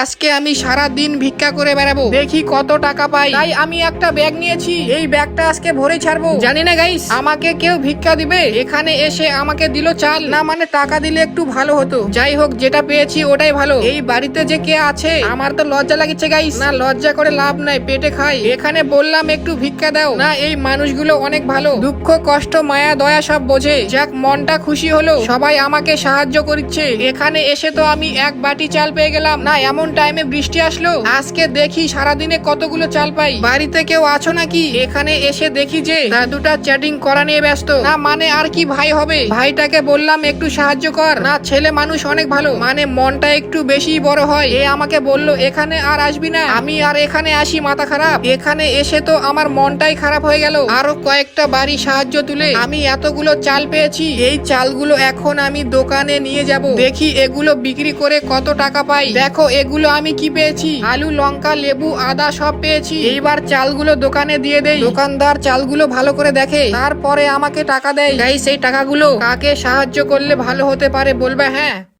আজকে আমি সারা দিন ভিক্ষা করে বেড়াবো। দেখি কত টাকা পাই। তাই আমি একটা ব্যাগ নিয়েছি। এই ব্যাগটা আজকে ভরে ছাড়বো। জানি না গাইস আমাকে কেউ ভিক্ষা দিবে? এখানে এসে আমাকে দিল চাল। না মানে টাকা দিলে একটু ভালো হতো। যাই হোক, যেটা পেয়েছি ওটাই ভালো। এই বাড়িতে যে কে আছে, আমার তো লজ্জা লাগছে গাইস না, লজ্জা করে লাভ নাই, পেটে খাই। এখানে বললাম, একটু ভিক্ষা দাও। না, এই মানুষগুলো অনেক ভালো। দুঃখ, কষ্ট, মায়া, দয়া সব বোঝে। যাক, মনটা খুশি হলো। সবাই আমাকে সাহায্য করছে এখানে এসে তো আমি এক বাটি চাল পেয়ে গেলাম। না, এমন টাইমে বৃষ্টি আসলো? আজকে দেখি সারাদিনে কতগুলো চাল পাই। বাড়িতে কেউ আছো নাকি? এখানে এসে দেখি যে দাদুটা চ্যাটিং করা নিয়ে ব্যস্ত। না মানে আর কি ভাই হবে? ভাইটাকে বললাম, একটু সাহায্য কর। না, ছেলে মানুষ অনেক ভালো। মানে মনটা একটু বেশি বড় হয়। এ আমাকে বলল, এখানে আর আসবি না। আমি আর এখানে আসি, মাথা খারাপ। এখানে এসে তো আমার মনটাই খারাপ হয়ে গেল। আরও কয়েকটা বাড়ি সাহায্য তুলে আমি এতগুলো চাল পেয়েছি। এই চালগুলো এখন আমি দোকানে নিয়ে যাব। দেখি এগুলো বিক্রি করে কত টাকা পাই। দেখো এগুলো আমি কি পেয়েছি? আলু, লঙ্কা, লেবু, আদা সব পেয়েছি। এইবার চালগুলো দোকানে দিয়ে দেই। দোকানদার চালগুলো ভালো করে দেখে, তারপরে আমাকে টাকা দেয়। সেই টাকাগুলো কাকে সাহায্য করলে ভালো হতে পারে বলবে হ্যাঁ।